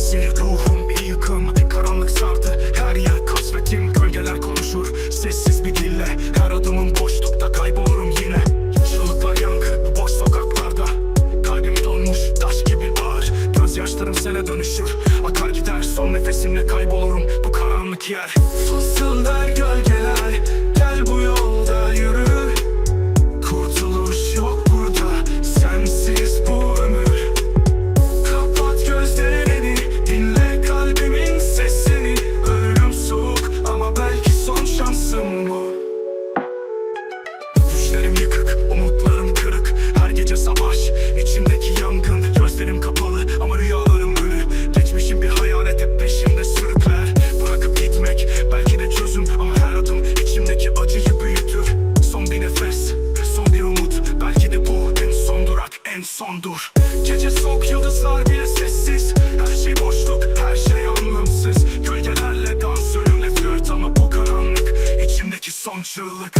Sinir ruhum bir yıkım. Karanlık sardı her yer kasvetim. Gölgeler konuşur sessiz bir dille. Her adımım boşlukta kaybolurum yine. Çığlıklar yankı bu boş sokaklarda. Kalbim donmuş taş gibi bağır Gözyaşlarım sele dönüşür. Akar gider son nefesimle kaybolurum. Bu karanlık yer. Fısıldar en sondur Gece soğuk, yıldızlar bile sessiz. Her şey boşluk, her şey anlamsız. Gölgelerle dans, ölümle flört Ama bu karanlık, içimdeki son çığlık